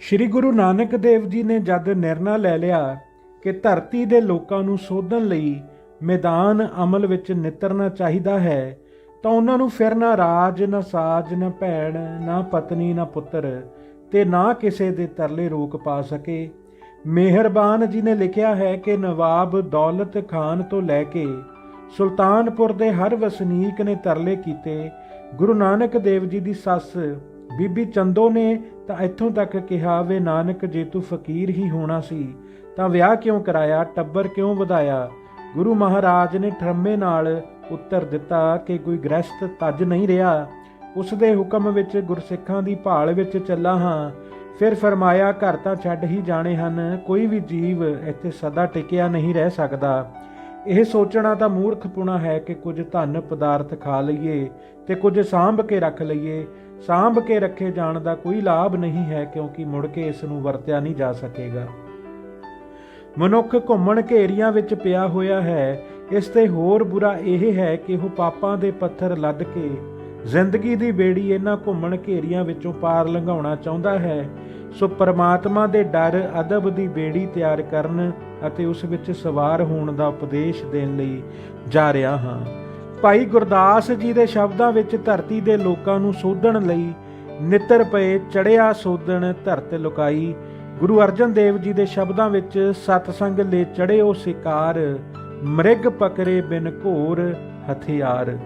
ਸ੍ਰੀ ਗੁਰੂ ਨਾਨਕ ਦੇਵ ਜੀ ਨੇ ਜਦ ਨਿਰਣਾ ਲੈ ਲਿਆ ਕਿ ਧਰਤੀ ਦੇ ਲੋਕਾਂ ਨੂੰ ਸੋਧਣ ਲਈ ਮੈਦਾਨ ਅਮਲ ਵਿੱਚ ਨਿਤਰਨਾ ਚਾਹੀਦਾ ਹੈ, ਤਾਂ ਉਹਨਾਂ ਨੂੰ ਫਿਰ ਨਾ ਰਾਜ, ਨਾ ਸਾਜ, ਨਾ ਭੈਣ, ਨਾ ਪਤਨੀ, ਨਾ ਪੁੱਤਰ ਤੇ ਨਾ ਕਿਸੇ ਦੇ ਤਰਲੇ ਰੋਕ ਪਾ ਸਕੇ। ਮਿਹਰਬਾਨ ਜੀ ਨੇ ਲਿਖਿਆ ਹੈ ਕਿ ਨਵਾਬ ਦੌਲਤ ਖਾਨ ਤੋਂ ਲੈ ਕੇ ਸੁਲਤਾਨਪੁਰ ਦੇ ਹਰ ਵਸਨੀਕ ਨੇ ਤਰਲੇ ਕੀਤੇ। ਗੁਰੂ ਨਾਨਕ ਦੇਵ ਜੀ ਦੀ ਸੱਸ ਬੀਬੀ ਚੰਦੋ ਨੇ ਤਾਂ ਇੱਥੋਂ ਤੱਕ ਕਿਹਾ, ਵੇ ਨਾਨਕ, ਜੇ ਤੂੰ ਫਕੀਰ ਹੀ ਹੋਣਾ ਸੀ, ਤਾਂ ਵਿਆਹ ਕਿਉਂ ਕਰਾਇਆ, ਟੱਬਰ ਕਿਉਂ ਵਧਾਇਆ? ਗੁਰੂ ਮਹਾਰਾਜ ਨੇ ਠਰਮੇ ਨਾਲ ਉੱਤਰ ਦਿੱਤਾ ਕਿ ਕੋਈ ਗ੍ਰਸਤ ਤੱਜ ਨਹੀਂ ਰਿਹਾ। ਉਸ ਦੇ ਹੁਕਮ ਵਿੱਚ ਗੁਰਸਿੱਖਾਂ ਦੀ ਭਾਲ ਵਿੱਚ ਚੱਲਾ ਹਾਂ। ਫਿਰ ਫਰਮਾਇਆ, ਘਰ ਤਾਂ ਛੱਡ ਹੀ ਜਾਣੇ ਹਨ, ਕੋਈ ਵੀ ਜੀਵ ਇੱਥੇ ਸਦਾ ਟਿਕਿਆ ਨਹੀਂ ਰਹਿ ਸਕਦਾ। ਇਹ ਸੋਚਣਾ ਤਾਂ ਮੂਰਖਪੁਣਾ ਹੈ ਕਿ ਕੁਝ ਧਨ ਪਦਾਰਥ ਖਾ ਲਈਏ ਤੇ ਕੁਝ ਸਾਂਭ ਕੇ ਰੱਖ ਲਈਏ ਸਾਂਭ ਕੇ ਰੱਖੇ ਜਾਣ ਦਾ ਕੋਈ ਲਾਭ ਨਹੀਂ ਹੈ ਕਿਉਂਕਿ ਮੁੜ ਕੇ ਇਸ ਨੂੰ ਵਰਤਿਆ ਨਹੀਂ ਜਾ ਸਕੇਗਾ। ਮਨੁੱਖ ਘੁੰਮਣ ਘੇਰੀਆਂ ਵਿੱਚ ਪਿਆ ਹੋਇਆ ਹੈ, ਇਸ ਤੇ ਹੋਰ ਬੁਰਾ ਇਹ ਹੈ ਕਿ ਉਹ ਪਾਪਾਂ ਦੇ ਪੱਥਰ ਲੱਦ ਕੇ ਜ਼ਿੰਦਗੀ ਦੀ ਬੇੜੀ ਇਹਨਾਂ ਘੁੰਮਣ ਘੇਰੀਆਂ ਵਿੱਚੋਂ ਪਾਰ ਲੰਘਾਉਣਾ ਚਾਹੁੰਦਾ ਹੈ, ਸੋ ਪਰਮਾਤਮਾ ਦੇ ਡਰ ਅਦਬ ਦੀ ਬੇੜੀ ਤਿਆਰ ਕਰਨ ਅਤੇ ਉਸ ਵਿੱਚ ਸਵਾਰ ਹੋਣ ਦਾ ਉਪਦੇਸ਼ ਦੇਣ ਲਈ ਜਾ ਰਿਹਾ ਹਾਂ। ਭਾਈ ਗੁਰਦਾਸ ਜੀ ਦੇ ਸ਼ਬਦਾਂ ਵਿੱਚ ਧਰਤੀ ਦੇ ਲੋਕਾਂ ਨੂੰ ਸੋਧਣ ਲਈ ਨਿੱਤਰ ਪਏ ਚੜਿਆ ਸੋਧਣ, ਧਰਤ ਲੁਕਾਈ। ਗੁਰੂ ਅਰਜਨ ਦੇਵ ਜੀ ਦੇ ਸ਼ਬਦਾਂ ਵਿੱਚ ਸਤਸੰਗ ਲੈ ਚੜਿਓ ਸਿਕਾਰ, ਮ੍ਰਿਗ ਪਕਰੇ ਬਿਨ ਘੋਰ ਹਥਿਆਰ।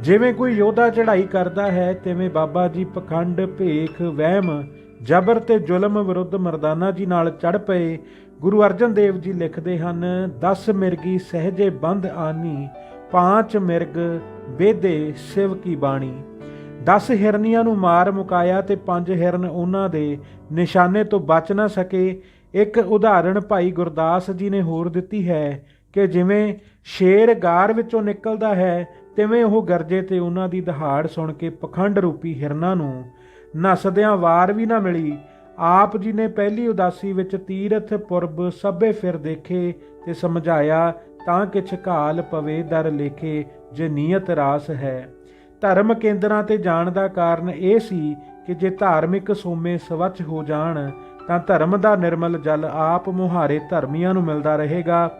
ਜਿਵੇਂ ਕੋਈ ਯੋਧਾ ਚੜ੍ਹਾਈ ਕਰਦਾ ਹੈ, ਤਿਵੇਂ ਬਾਬਾ ਜੀ ਪਖੰਡ, ਭੇਖ, ਵਹਿਮ, ਜਬਰ ਤੇ ਜ਼ੁਲਮ ਵਿਰੁੱਧ ਮਰਦਾਨਾ ਜੀ ਨਾਲ ਚੜ ਪਏ। ਗੁਰੂ ਅਰਜਨ ਦੇਵ ਜੀ ਲਿਖਦੇ ਹਨ 10 ਮਿਰਗੀ ਸਹਜੇ ਬੰਦ ਆਨੀ ਪਾਂਚ ਮਿਰਗ ਬੇਦੇ ਸਿਵ ਕੀ ਬਾਣੀ 10 ਹਿਰਨੀਆਂ ਨੂੰ ਮਾਰ ਮੁਕਾਇਆ ਤੇ ਪੰਜ ਹਿਰਨ ਉਹਨਾਂ ਦੇ ਨਿਸ਼ਾਨੇ ਤੋਂ ਬਚ ਨਾ ਸਕੇ ਇੱਕ ਉਦਾਹਰਣ ਭਾਈ ਗੁਰਦਾਸ ਜੀ ਨੇ ਹੋਰ ਦਿੱਤੀ ਹੈ ਕਿ ਜਿਵੇਂ ਸ਼ੇਰ ਗਾਰ ਵਿੱਚੋਂ ਨਿਕਲਦਾ ਹੈ ਤਿਵੇਂ ਉਹ ਗਰਜੇ ਤੇ ਉਹਨਾਂ ਦੀ ਦਹਾੜ ਸੁਣ ਕੇ ਪਖੰਡ ਰੂਪੀ ਹਿਰਨਾਂ ਨੂੰ ਨਸਦਿਆਂ ਵਾਰ ਵੀ ਨਾ ਮਿਲੀ ਆਪ ਜੀ ਨੇ ਪਹਿਲੀ ਉਦਾਸੀ ਵਿੱਚ ਤੀਰਥ ਪੁਰਬ ਸਭੇ ਫਿਰ ਦੇਖੇ ਤੇ ਸਮਝਾਇਆ ਤਾਂ ਕਿਛ ਘਾਲ ਪਵੇ ਦਰ ਲੇਖੇ, ਜੇ ਨੀਅਤ ਰਾਸ ਹੈ। ਧਰਮ ਕੇਂਦਰਾਂ ਤੇ ਜਾਣ ਦਾ ਕਾਰਨ ਇਹ ਸੀ ਕਿ ਜੇ ਧਾਰਮਿਕ ਸੋਮੇ ਸਵੱਛ ਹੋ ਜਾਣ, ਤਾਂ ਧਰਮ ਦਾ ਨਿਰਮਲ ਜਲ ਆਪ ਮੁਹਾਰੇ ਧਰਮੀਆਂ ਨੂੰ ਮਿਲਦਾ ਰਹੇਗਾ।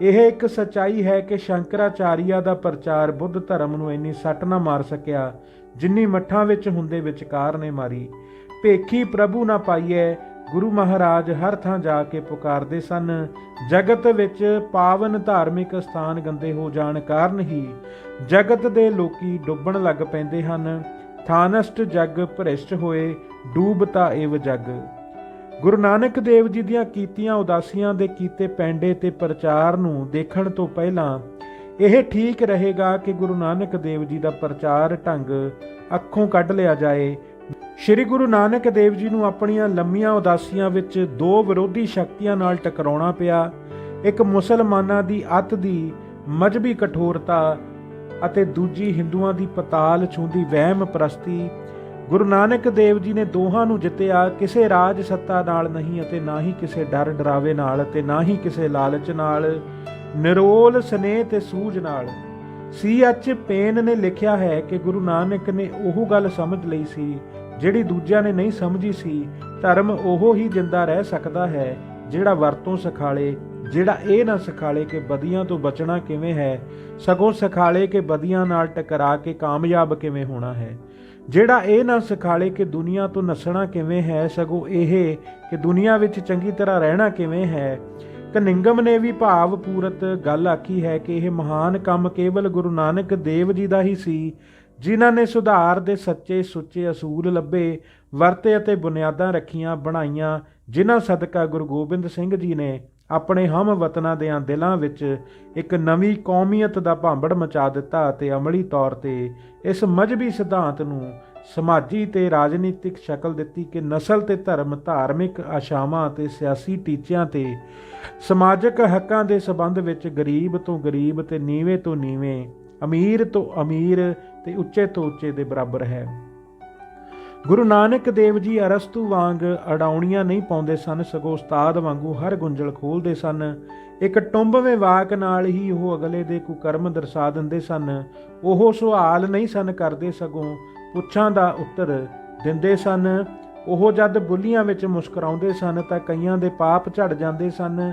ਇਹ ਇੱਕ ਸਚਾਈ ਹੈ ਕਿ ਸ਼ੰਕਰਾਚਾਰੀਆ ਦਾ ਪ੍ਰਚਾਰ ਬੁੱਧ ਧਰਮ ਨੂੰ ਇੰਨੀ ਸੱਟ ਨਾ ਮਾਰ ਸਕਿਆ, ਜਿੰਨੀ ਮੱਠਾਂ ਵਿੱਚ ਹੁੰਦੇ ਵਿਚਕਾਰ ਨੇ ਮਾਰੀ। ਭੇਖੀ ਪ੍ਰਭੂ ਨਾ ਪਾਈਐ ਗੁਰੂ ਮਹਾਰਾਜ ਹਰ ਥਾਂ ਜਾ ਕੇ ਪੁਕਾਰਦੇ ਸਨ। ਜਗਤ ਵਿੱਚ ਪਾਵਨ ਧਾਰਮਿਕ ਸਥਾਨ ਗੰਦੇ ਹੋ ਜਾਣ ਕਾਰਨ ਹੀ ਜਗਤ ਦੇ ਲੋਕੀ ਡੁੱਬਣ ਲੱਗ ਪੈਂਦੇ ਹਨ। ਥਾਨਸਟ ਜਗ ਭ੍ਰਿਸ਼ਟ ਹੋਏ ਡੂਬਤਾ ਏਵ ਜਗ। ਗੁਰੂ ਨਾਨਕ ਦੇਵ ਜੀ ਦੀਆਂ ਕੀਤੀਆਂ ਉਦਾਸੀਆਂ ਦੇ ਕੀਤੇ ਪੈਂਡੇ ਤੇ ਪ੍ਰਚਾਰ ਨੂੰ ਦੇਖਣ ਤੋਂ ਪਹਿਲਾਂ ਇਹ ਠੀਕ ਰਹੇਗਾ ਕਿ ਗੁਰੂ ਨਾਨਕ ਦੇਵ ਜੀ ਦਾ ਪ੍ਰਚਾਰ ਢੰਗ ਅੱਖੋਂ ਕੱਢ ਲਿਆ ਜਾਏ ਸ੍ਰੀ ਗੁਰੂ ਨਾਨਕ ਦੇਵ ਜੀ ਨੂੰ ਆਪਣੀਆਂ ਲੰਮੀਆਂ ਉਦਾਸੀਆਂ ਵਿੱਚ ਦੋ ਵਿਰੋਧੀ ਸ਼ਕਤੀਆਂ ਨਾਲ ਟਕਰਾਉਣਾ ਪਿਆ, ਇੱਕ ਮੁਸਲਮਾਨਾਂ ਦੀ ਅੱਤ ਦੀ ਮਜਬੀ ਕਠੋਰਤਾ ਅਤੇ ਦੂਜੀ ਹਿੰਦੂਆਂ ਦੀ ਪਤਾਲ ਛੂੰਦੀ ਵਹਿਮ ਪ੍ਰਸਤੀ, ਗੁਰੂ ਨਾਨਕ ਦੇਵ ਜੀ ਨੇ ਦੋਹਾਂ ਨੂੰ ਜਿੱਤਿਆ, ਕਿਸੇ ਰਾਜ ਸੱਤਾ ਨਾਲ ਨਹੀਂ ਅਤੇ ਨਾ ਹੀ ਕਿਸੇ ਡਰ ਡਰਾਵੇ ਨਾਲ ਅਤੇ ਨਾ ਹੀ ਕਿਸੇ ਲਾਲਚ ਨਾਲ, ਨਿਰੋਲ ਸਨੇਹ ਤੇ ਸੂਝ ਨਾਲ। ਸੀ ਐਚ ਪੇਨ ਨੇ ਲਿਖਿਆ ਹੈ ਕਿ ਗੁਰੂ ਨਾਨਕ ਨੇ ਉਹ ਗੱਲ ਸਮਝ ਲਈ ਸੀ ਜਿਹੜੀ ਦੂਜਿਆਂ ਨੇ ਨਹੀਂ ਸਮਝੀ ਸੀ, ਧਰਮ ਉਹ ਹੀ ਜਿੰਦਾ ਰਹਿ ਸਕਦਾ ਹੈ, ਜਿਹੜਾ ਵਰਤੋਂ ਸਿਖਾਲੇ, ਜਿਹੜਾ ਇਹ ਨਾ ਸਿਖਾਲੇ ਕਿ ਬਦੀਆਂ ਤੋਂ ਬਚਣਾ ਕਿਵੇਂ ਹੈ, ਸਗੋਂ ਸਿਖਾਲੇ ਕਿ ਬਦੀਆਂ ਨਾਲ ਟਕਰਾ ਕੇ ਕਾਮਯਾਬ ਕਿਵੇਂ ਹੋਣਾ ਹੈ। ਜਿਹੜਾ ਇਹ ਨਾ ਸਿਖਾਲੇ ਕਿ ਦੁਨੀਆ ਤੋਂ ਨਸਣਾ ਕਿਵੇਂ ਹੈ, ਸਗੋਂ ਇਹ ਕਿ ਦੁਨੀਆ ਵਿੱਚ ਚੰਗੀ ਤਰ੍ਹਾਂ ਰਹਿਣਾ ਕਿਵੇਂ ਹੈ, ਕਨਿੰਗਮ ਨੇ ਵੀ ਭਾਵ ਪੂਰਤ ਗੱਲ ਆਖੀ ਹੈ ਕਿ ਇਹ ਮਹਾਨ ਕੰਮ ਕੇਵਲ ਗੁਰੂ ਨਾਨਕ ਦੇਵ ਜੀ ਦਾ ਹੀ ਸੀ ਜਿਨ੍ਹਾਂ ਨੇ ਸੁਧਾਰ ਦੇ ਸੱਚੇ ਸੁੱਚੇ ਅਸੂਲ ਲੱਭੇ, ਵਰਤੇ ਅਤੇ ਬੁਨਿਆਦਾਂ ਰੱਖੀਆਂ, ਬਣਾਈਆਂ, ਜਿਨ੍ਹਾਂ ਸਦਕਾ ਗੁਰੂ ਗੋਬਿੰਦ ਸਿੰਘ ਜੀ ਨੇ ਆਪਣੇ ਹਮ ਵਤਨਾਂ ਦੇ ਦਿਲਾਂ ਵਿੱਚ ਇੱਕ ਨਵੀਂ ਕੌਮੀਅਤ ਦਾ ਭਾਂਬੜ ਮਚਾ ਦਿੱਤਾ ਅਤੇ ਅਮਲੀ ਤੌਰ ਤੇ ਇਸ ਮਜਬੀ ਸਿਧਾਂਤ ਨੂੰ ਸਮਾਜੀ ਤੇ ਰਾਜਨੀਤਿਕ ਸ਼ਕਲ ਦਿੱਤੀ ਕਿ ਨਸਲ ਤੇ ਧਰਮ, ਧਾਰਮਿਕ ਆਸ਼ਾਵਾਂ ਅਤੇ ਸਿਆਸੀ ਟੀਚਿਆਂ ਤੇ ਸਮਾਜਿਕ ਹੱਕਾਂ ਦੇ ਸਬੰਧ ਵਿੱਚ ਗਰੀਬ ਤੋਂ ਗਰੀਬ ਤੇ ਨੀਵੇਂ ਤੋਂ ਨੀਵੇਂ, ਅਮੀਰ ਤੋਂ ਅਮੀਰ ਤੇ ਉੱਚੇ ਤੋਂ ਉੱਚੇ ਦੇ ਬਰਾਬਰ ਹੈ। ਗੁਰੂ ਨਾਨਕ ਦੇਵ ਜੀ ਅਰਸਤੂ ਵਾਂਗ ਅਡਾਉਣੀਆਂ ਨਹੀਂ ਪਾਉਂਦੇ ਸਨ, ਸਗੋਂ ਉਸਤਾਦ ਵਾਂਗੂ ਹਰ ਗੁੰਝਲ ਖੋਲਦੇ ਸਨ। ਇੱਕ ਟੁੰਬਵੇਂ ਵਾਕ ਨਾਲ ਹੀ ਉਹ ਅਗਲੇ ਦੇ ਕੁਕਰਮ ਦਰਸਾ ਦਿੰਦੇ ਸਨ। ਉਹ ਸਵਾਲ ਨਹੀਂ ਸਨ ਕਰਦੇ, ਸਗੋਂ ਪੁੱਛਾਂ ਦਾ ਉੱਤਰ ਦਿੰਦੇ ਸਨ। ਉਹ ਜਦ ਬੁੱਲੀਆਂ ਵਿੱਚ ਮੁਸਕਰਾਉਂਦੇ ਸਨ, ਤਾਂ ਕਈਆਂ ਦੇ ਪਾਪ ਝੜ ਜਾਂਦੇ ਸਨ।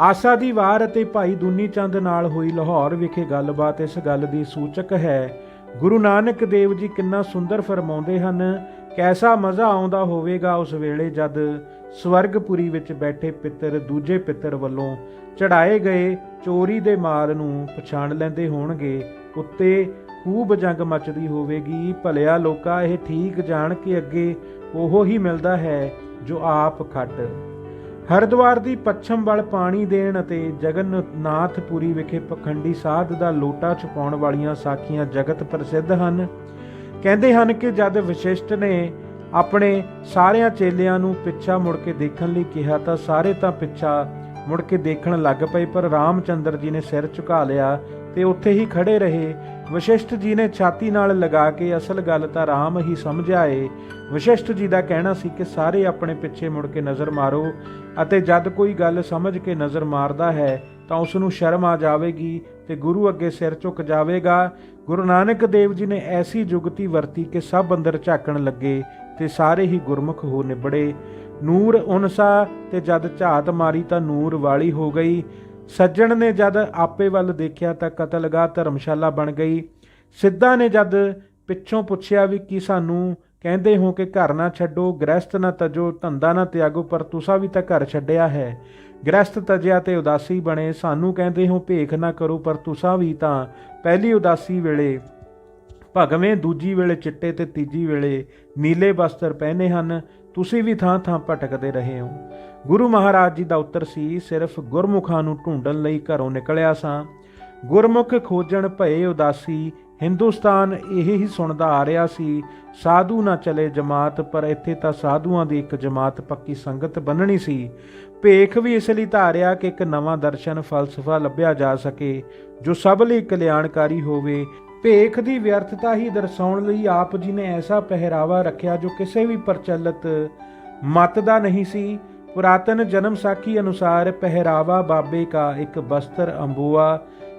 ਆਸਾ ਦੀ ਵਾਰ ਅਤੇ ਭਾਈ ਦੁਨੀ ਚੰਦ ਨਾਲ ਹੋਈ ਲਾਹੌਰ ਵਿਖੇ ਗੱਲਬਾਤ ਇਸ ਗੱਲ ਦੀ ਸੂਚਕ ਹੈ ਗੁਰੂ ਨਾਨਕ ਦੇਵ ਜੀ ਕਿੰਨਾ ਸੁੰਦਰ ਫਰਮਾਉਂਦੇ ਹਨ, ਕੈਸਾ ਮਜ਼ਾ ਆਉਂਦਾ ਹੋਵੇਗਾ ਉਸ ਵੇਲੇ ਜਦ ਸਵਰਗਪੁਰੀ ਵਿੱਚ ਬੈਠੇ ਪਿੱਤਰ ਦੂਜੇ ਪਿੱਤਰ ਵੱਲੋਂ ਚੜਾਏ ਗਏ ਚੋਰੀ ਦੇ ਮਾਲ ਨੂੰ ਪਛਾਣ ਲੈਂਦੇ ਹੋਣਗੇ। ਉੱਤੇ ਖੂਬ ਜੰਗ ਮਚਦੀ ਹੋਵੇਗੀ। ਭਲਿਆ ਲੋਕਾਂ, ਇਹ ਠੀਕ ਜਾਣ ਕੇ ਅੱਗੇ ਉਹ ਹੀ ਮਿਲਦਾ ਹੈ ਜੋ ਆਪ ਖੱਟ ਹਰਿਦੁਆਰ ਦੀ ਪੱਛਮ ਵੱਲ ਪਾਣੀ ਦੇਣ ਅਤੇ ਜਗਨਨਾਥਪੁਰੀ ਵਿਖੇ ਪਖੰਡੀ ਸਾਧ ਦਾ ਲੋਟਾ ਛੁਪਾਉਣ ਵਾਲੀਆਂ ਸਾਖੀਆਂ ਜਗਤ ਪ੍ਰਸਿੱਧ ਹਨ। ਕਹਿੰਦੇ ਹਨ ਕਿ ਜਦ ਵਿਸ਼ਿਸ਼ਟ ਨੇ ਆਪਣੇ ਸਾਰਿਆਂ ਚੇਲਿਆਂ ਨੂੰ ਪਿੱਛਾ ਮੁੜ ਕੇ ਦੇਖਣ ਲਈ ਕਿਹਾ ਤਾਂ ਸਾਰੇ ਤਾਂ ਪਿੱਛਾ ਮੁੜ ਕੇ ਦੇਖਣ ਲੱਗ ਪਏ, ਪਰ ਰਾਮਚੰਦਰ ਜੀ ਨੇ ਸਿਰ ਝੁਕਾ ਲਿਆ ਤੇ ਉੱਥੇ ਹੀ ਖੜੇ ਰਹੇ। ਵਸ਼ਿਸ਼ਟ ਜੀ ਨੇ ਛਾਤੀ ਨਾਲ ਲਗਾ ਕੇ ਅਸਲ ਗੱਲ ਤਾਂ ਰਾਮ ਹੀ ਸਮਝਿਆ ਏ। ਵਸ਼ਿਸ਼ਟ ਜੀ ਦਾ ਕਹਿਣਾ ਸੀ ਕਿ ਸਾਰੇ ਆਪਣੇ ਪਿੱਛੇ ਮੁੜ ਕੇ ਨਜ਼ਰ ਮਾਰੋ ਅਤੇ ਜਦ ਕੋਈ ਗੱਲ ਸਮਝ ਕੇ ਨਜ਼ਰ ਮਾਰਦਾ ਹੈ ਤਾਂ ਉਸ ਨੂੰ ਸ਼ਰਮ ਆ ਜਾਵੇਗੀ ਤੇ ਗੁਰੂ ਅੱਗੇ ਸਿਰ ਝੁਕ ਜਾਵੇਗਾ। ਗੁਰੂ ਨਾਨਕ ਦੇਵ ਜੀ ਨੇ ਐਸੀ ਜੁਗਤੀ ਵਰਤੀ ਕਿ ਸਭ ਅੰਦਰ ਝਾਕਣ ਲੱਗੇ ਤੇ ਸਾਰੇ ਹੀ ਗੁਰਮੁਖ ਹੋ ਨਿਬੜੇ। ਨੂਰ ਉਨਸਾ ਤੇ ਜਦ ਝਾਤ ਮਾਰੀ ਤਾਂ ਨੂਰ ਵਾਲੀ ਹੋ ਗਈ। ਸੱਜਣ ਨੇ ਜਦ ਆਪੇ ਵੱਲ ਦੇਖਿਆ ਤਾਂ ਕਤਲਗਾਹ ਧਰਮਸ਼ਾਲਾ ਬਣ ਗਈ। ਸਿੱਧਾ ਨੇ ਜਦ ਪਿੱਛੋਂ ਪੁੱਛਿਆ ਵੀ ਕੀ ਸਾਨੂੰ ਕਹਿੰਦੇ ਹੋ ਕਿ ਘਰ ਨਾ ਛੱਡੋ, ਗ੍ਰਸਤ ਨਾ ਤਜੋ, ਧੰਦਾ ਨਾ ਤਿਆਗੋ, ਪਰ ਤੁਸਾਂ ਵੀ ਤਾਂ ਘਰ ਛੱਡਿਆ ਹੈ। ਗ੍ਰਸਤ ਤਜਿਆ ਤੇ ਉਦਾਸੀ ਬਣੇ, ਸਾਨੂੰ ਕਹਿੰਦੇ ਹੋ ਭੇਖ ਨਾ ਕਰੋ, ਪਰ ਤੁਸਾਂ ਵੀ ਤਾਂ ਪਹਿਲੀ ਉਦਾਸੀ ਵੇਲੇ ਭਗਵੇਂ, ਦੂਜੀ ਵੇਲੇ ਚਿੱਟੇ ਤੇ ਤੀਜੀ ਵੇਲੇ ਨੀਲੇ ਵਸਤਰ ਪਹਿਨੇ ਹਨ। ਤੁਸੀਂ ਵੀ ਥਾਂ ਥਾਂ ਭਟਕਦੇ ਰਹੇ ਹੋ। ਗੁਰੂ ਮਹਾਰਾਜ ਜੀ ਦਾ ਉੱਤਰ ਸੀ, ਸਿਰਫ ਗੁਰਮੁਖਾਂ ਨੂੰ ਢੂੰਡਣ ਲਈ ਘਰੋਂ ਨਿਕਲਿਆ ਸਾਂ। ਗੁਰਮੁਖ ਖੋਜਣ ਭਏ ਉਦਾਸੀ, ਹਿੰਦੁਸਤਾਨ ਇਹ ਹੀ ਸੁਣਦਾ ਆ ਰਿਹਾ ਸੀ, ਸਾਧੂ ਨਾ ਚਲੇ ਜਮਾਤ, ਪਰ ਇੱਥੇ ਤਾਂ ਸਾਧੂਆਂ ਦੀ ਇੱਕ ਜਮਾਤ ਪੱਕੀ ਸੰਗਤ ਬੰਨਣੀ ਸੀ। ਭੇਖ ਵੀ ਇਸ ਲਈ ਧਾਰਿਆ ਕਿ ਇੱਕ ਨਵਾਂ ਦਰਸ਼ਨ ਫਲਸਫਾ ਲੱਭਿਆ ਜਾ ਸਕੇ, ਜੋ ਸਭ ਲਈ ਕਲਿਆਣਕਾਰੀ ਹੋਵੇ। ਭੇਖ ਦੀ ਵਿਅਰਥਤਾ ਹੀ ਦਰਸਾਉਣ ਲਈ ਆਪ ਜੀ ਨੇ ਐਸਾ ਪਹਿਰਾਵਾ ਰੱਖਿਆ ਜੋ ਕਿਸੇ ਵੀ ਪ੍ਰਚਲਿਤ ਮਤ ਦਾ ਨਹੀਂ ਸੀ। ਪੁਰਾਤਨ ਜਨਮ ਸਾਖੀ ਅਨੁਸਾਰ ਪਹਿਰਾਵਾ ਬਾਬੇ ਕਾ ਇੱਕ ਬਸਤਰ ਅੰਬੂਆ,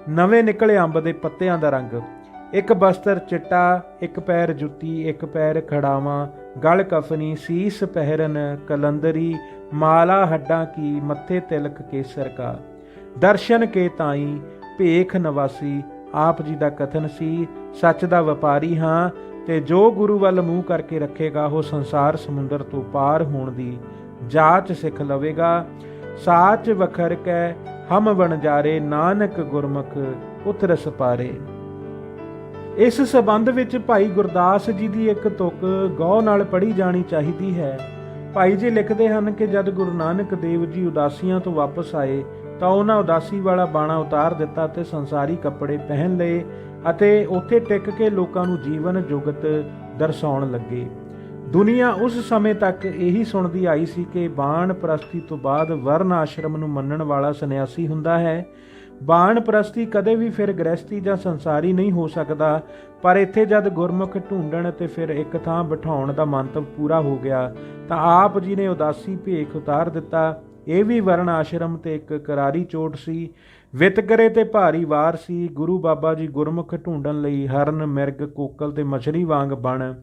ਨਵੇਂ ਨਿਕਲੇ ਅੰਬ ਦੇ ਪੱਤਿਆਂ ਦਾ ਰੰਗ। ਇੱਕ ਬਸਤਰ ਚਿੱਟਾ, ਇੱਕ ਪੈਰ ਜੁੱਤੀ, ਇੱਕ ਪੈਰ ਖੜਾਵਾਂ, ਗਲ ਕਫਨੀ, ਸੀਸ ਪਹਿਰਨ, ਕਲੰਦਰੀ, ਮਾਲਾ ਹੱਡਾਂ ਕੀ, ਮੱਥੇ ਤਿਲਕ ਕੇਸਰ ਕਾ। ਦਰਸ਼ਨ ਕੇ ਤਾਈ, ਭੇਖ ਨਵਾਸੀ, ਆਪ ਜੀ ਦਾ ਕਥਨ ਸੀ, ਸੱਚ ਦਾ ਵਪਾਰੀ ਹਾਂ, ਤੇ ਜੋ ਗੁਰੂ ਵੱਲ ਮੂੰਹ ਕਰਕੇ ਰੱਖੇਗਾ, ਉਹ ਸੰਸਾਰ ਸਮੁੰਦਰ ਤੋਂ ਪਾਰ ਹੋਣ ਦੀ ਜਾਚ ਸਿੱਖ ਲਵੇਗਾ, ਸਾਚ ਵਖਰ ਕੈ, ਹਮ ਵਣਜਾਰੇ ਨਾਨਕ ਗੁਰਮੁਖ ਉਤਰਸ ਪਾਰੇ। ਇਸ ਸਬੰਧ ਵਿੱਚ ਭਾਈ ਗੁਰਦਾਸ ਜੀ ਦੀ ਇੱਕ ਤੁਕ ਗੌ ਨਾਲ ਪੜ੍ਹੀ ਜਾਣੀ ਚਾਹੀਦੀ ਹੈ। ਭਾਈ ਜੀ ਲਿਖਦੇ ਹਨ ਕਿ ਜਦ ਗੁਰੂ ਨਾਨਕ ਦੇਵ ਜੀ ਉਦਾਸੀਆਂ ਤੋਂ ਵਾਪਸ ਆਏ, ਤਾਂ ਉਹਨਾਂ ਉਦਾਸੀ ਵਾਲਾ ਬਾਣਾ ਉਤਾਰ ਦਿੱਤਾ ਤੇ ਸੰਸਾਰੀ ਕੱਪੜੇ ਪਹਿਨ ਲਏ ਅਤੇ ਉੱਥੇ ਟਿਕ ਕੇ ਲੋਕਾਂ ਨੂੰ ਜੀਵਨ ਜੁਗਤ ਦਰਸਾਉਣ ਲੱਗੇ। ਦੁਨੀਆ ਉਸ ਸਮੇਂ ਤੱਕ ਇਹੀ ਸੁਣਦੀ ਆਈ ਸੀ ਕਿ ਬਾਣ ਪ੍ਰਸਤੀ ਤੋਂ ਬਾਅਦ ਵਰਨ ਆਸ਼ਰਮ ਨੂੰ ਮੰਨਣ ਵਾਲਾ ਸੰਨਿਆਸੀ ਹੁੰਦਾ ਹੈ। ਬਾਣ ਪ੍ਰਸਤੀ ਕਦੇ ਵੀ ਫਿਰ ਗ੍ਰਸਤੀ ਜਾਂ ਸੰਸਾਰੀ ਨਹੀਂ ਹੋ ਸਕਦਾ, ਪਰ ਇੱਥੇ ਜਦ ਗੁਰਮੁਖ ਢੂੰਡਣ ਤੇ ਫਿਰ ਇੱਕ ਥਾਂ ਬਿਠਾਉਣ ਦਾ ਮੰਤਵ ਪੂਰਾ ਹੋ ਗਿਆ, ਤਾਂ ਆਪ ਜੀ ਨੇ ਉਦਾਸੀ ਭੇਖ ਉਤਾਰ ਦਿੱਤਾ। ਇਹ ਵੀ ਵਰਣ ਆਸ਼ਰਮ ਤੇ ਇੱਕ ਕਰਾਰੀ ਚੋਟ ਸੀ। ਵਿਤਕਰੇ ਤੇ ਭਾਰੀ ਵਾਰ ਸੀ। ਗੁਰੂ ਬਾਬਾ ਜੀ ਗੁਰਮੁਖ ਢੂੰਡਣ ਲਈ ਹਰਨ, ਮਿਰਗ, ਕੋਕਲ ਤੇ ਮਛਲੀ ਵਾਂਗ ਬਣ।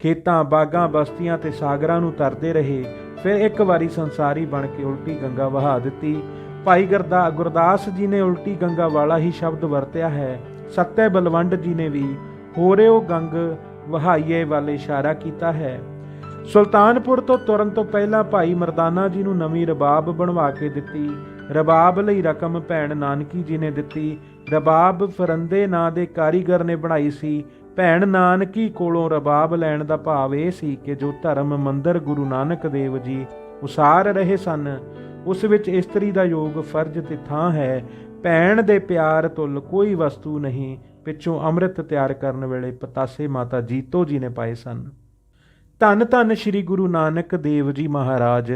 ਖੇਤਾਂ, ਬਾਗਾਂ, ਬਸਤੀਆਂ ਤੇ ਸਾਗਰਾਂ ਨੂੰ ਤਰਦੇ ਰਹੇ। ਫਿਰ ਇੱਕ ਵਾਰੀ ਸੰਸਾਰੀ ਬਣ ਕੇ ਉਲਟੀ ਗੰਗਾ ਵਹਾ ਦਿੱਤੀ। ਭਾਈ ਗਰਦਾ, ਗੁਰਦਾਸ ਜੀ ਨੇ ਉਲਟੀ ਗੰਗਾ ਵਾਲਾ ਹੀ ਸ਼ਬਦ ਵਰਤਿਆ ਹੈ। ਸੱਤੇ ਬਲਵੰਡ ਜੀ ਨੇ ਵੀ ਹੋਰਿਓ ਗੰਗ ਵਹਾਈਏ ਵੱਲ ਇਸ਼ਾਰਾ ਕੀਤਾ ਹੈ। ਸੁਲਤਾਨਪੁਰ ਤੋਂ ਤੁਰਨ ਤੋਂ ਪਹਿਲਾਂ ਭਾਈ ਮਰਦਾਨਾ ਜੀ ਨੂੰ ਨਵੀਂ ਰਬਾਬ ਬਣਵਾ ਕੇ ਦਿੱਤੀ। ਰਬਾਬ ਲਈ ਰਕਮ ਭੈਣ ਨਾਨਕੀ ਜੀ ਨੇ ਦਿੱਤੀ। ਰਬਾਬ ਫਰੰਦੇ ਨਾਂ ਦੇ ਕਾਰੀਗਰ ਨੇ ਬਣਾਈ ਸੀ। ਭੈਣ ਨਾਨਕੀ ਕੋਲੋਂ ਰਬਾਬ ਲੈਣ ਦਾ ਭਾਵ ਇਹ ਸੀ ਕਿ ਜੋ ਧਰਮ ਮੰਦਰ ਗੁਰੂ ਨਾਨਕ ਦੇਵ ਜੀ ਉਸਾਰ ਰਹੇ ਸਨ, ਉਸ ਵਿੱਚ ਇਸਤਰੀ ਦਾ ਯੋਗ ਫਰਜ਼ ਤੇ ਥਾਂ ਹੈ। ਭੈਣ ਦੇ ਪਿਆਰ ਤੁਲ ਕੋਈ ਵਸਤੂ ਨਹੀਂ, ਪਿੱਛੋਂ ਅੰਮ੍ਰਿਤ ਤਿਆਰ ਕਰਨ ਵੇਲੇ ਪਤਾਸੇ ਮਾਤਾ ਜੀਤੋ ਜੀ ਨੇ ਪਾਏ ਸਨ। ਧੰਨ ਧੰਨ ਸ੍ਰੀ ਗੁਰੂ ਨਾਨਕ ਦੇਵ ਜੀ ਮਹਾਰਾਜ।